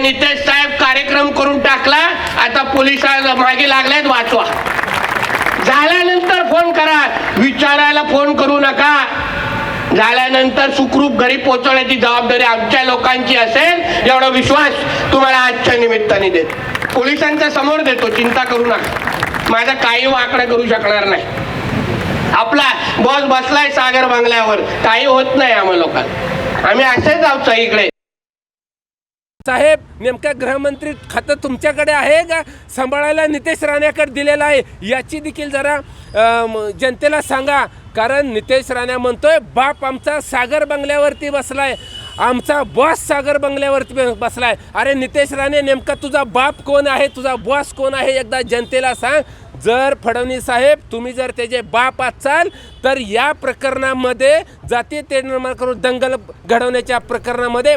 नितेश साहेब कार्यक्रम करून टाकला. आता पोलीस मागे लागल्यात वाचवा. झाल्यानंतर फोन करा. विचारायला फोन करू नका. झाल्यानंतर सुखरूप घरी पोहोचवण्याची जबाबदारी आमच्या लोकांची असेल एवढा विश्वास तुम्हाला आजच्या निमित्ताने देत. पोलिसांच्या समोर देतो चिंता करू नका. माझा काही वाकडं करू शकणार नाही. आपला बॉस बसलाय सागर बंगल्यावर. काही होत नाही आम्हा लोकांना. आम्ही असेच आहोत सगळीकडे. साहेब नेमका गृहमंत्री खातं तुमच्याकडे आहे का? सांभाळायला नितेश राणेकडे दिलेलं आहे याची देखील जरा जनतेला सांगा. कारण नितेश राणे म्हणतोय बाप आमचा सागर बंगल्यावरती बसलाय. आमचा बॉस सागर बंगल्यावरती बसला बसलाय. अरे नितेश राणे नेमका तुझा बाप कोण आहे? तुझा बॉस कोण आहे? एकदा जनतेला सांग. जर फडणवीस साहेब तुम्ही जर त्याचे बाप असाल तर या प्रकरणामध्ये जातीय ते निर्माण करून दंगल घडवण्याच्या प्रकरणामध्ये